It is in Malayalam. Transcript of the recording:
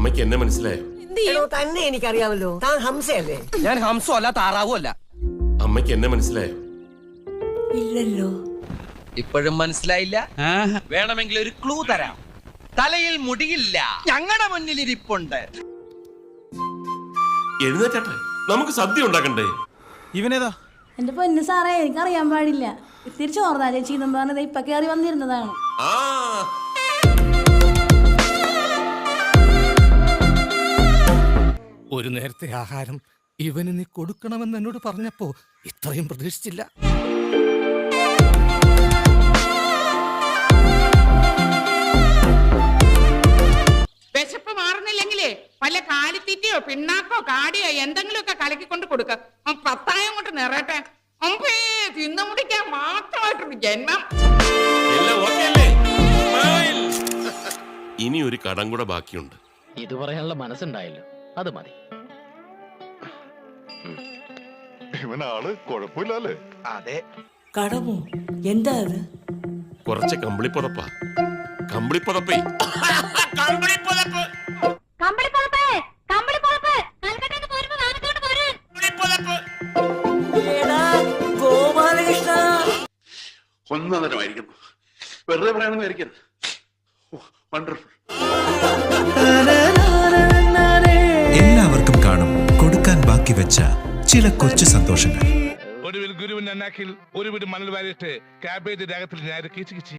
അമ്മയ്ക്ക് എന്നെ മനസ്സിലായോ? എടോ തന്നെ എനിക്കറിയാമല്ലോ. താൻ ഹംസയല്ലേ? ഞാൻ ഹംസോ അല്ല താറാവോ അല്ല. അമ്മയ്ക്ക് എന്നെ മനസ്സിലായോ? ഇല്ലല്ലോ. ഇപ്പോഴും മനസ്സിലായില്ല? വേണമെങ്കിൽ ഒരു ക്ലൂ തരാം. തലയിൽ മുടിയില്ല. ഞങ്ങളുടെ മുന്നിൽ ഇരിപ്പുണ്ട് എഴുന്നേറ്റാട്ടെ. നമുക്ക് സദ്യ ഉണ്ടാക്കണ്ടേ? ഇവനേതാ? എന്റെ പൊന്നു സാറേ എനിക്കറിയാൻ പാടില്ല. ഇത്തിരി ചോർന്നാ ചേച്ചി എന്നും പറഞ്ഞത് ഇപ്പൊ കയറി വന്നിരുന്നതാണ്. ആ ഒരു നേരത്തെ ആഹാരം ഇവന് നീ കൊടുക്കണമെന്ന് എന്നോട് പറഞ്ഞപ്പോ ഇത്രയും പ്രതീക്ഷിച്ചില്ല. വിശപ്പ് മാറുന്നില്ലെങ്കിലേ വല്ല കാലിത്തീറ്റയോ പിണ്ണാക്കോ കാടിയോ എന്തെങ്കിലുമൊക്കെ കലക്കിക്കൊണ്ട് കൊടുക്ക. പത്തായം കൊണ്ട് നിറയട്ടെ. അമ്പേ തിന്നു മുടിക്കാൻ മാത്രമായിട്ടൊരു ജന്മം. ഇനി ഒരു കടം കൂടെ ബാക്കിയുണ്ട്. ഇത് പറയാനുള്ള മനസ്സുണ്ടായല്ലോ. അത് മതി. ഇവനാൾ കുഴപ്പമില്ലല്ലേ? കടമോ? എന്താ അത്? കുറച്ച് കമ്പിളിപ്പുതപ്പാ. കമ്പിളിപ്പുതപ്പേ. കമ്പിളിപ്പുതപ്പ്. പോരുമ്പോ കമ്പിളിപ്പുതപ്പ്. ഗോപാലകൃഷ്ണ. ഒന്നതരമായിരിക്കുന്നു. വെറുതെ പറയണമെന്ന് വിചാരിക്കരുത് വണ്ടർഫുൾ വെച്ച ചില കൊച്ചു സന്തോഷങ്ങൾ. ഒടുവിൽ ഗുരുവിന്റെ അന്നാക്കിൽ ഒരു വീട് മണൽ വാരിയിട്ട് കാബേജ് രാഗത്തിൽ ഞാൻ കിച്ചി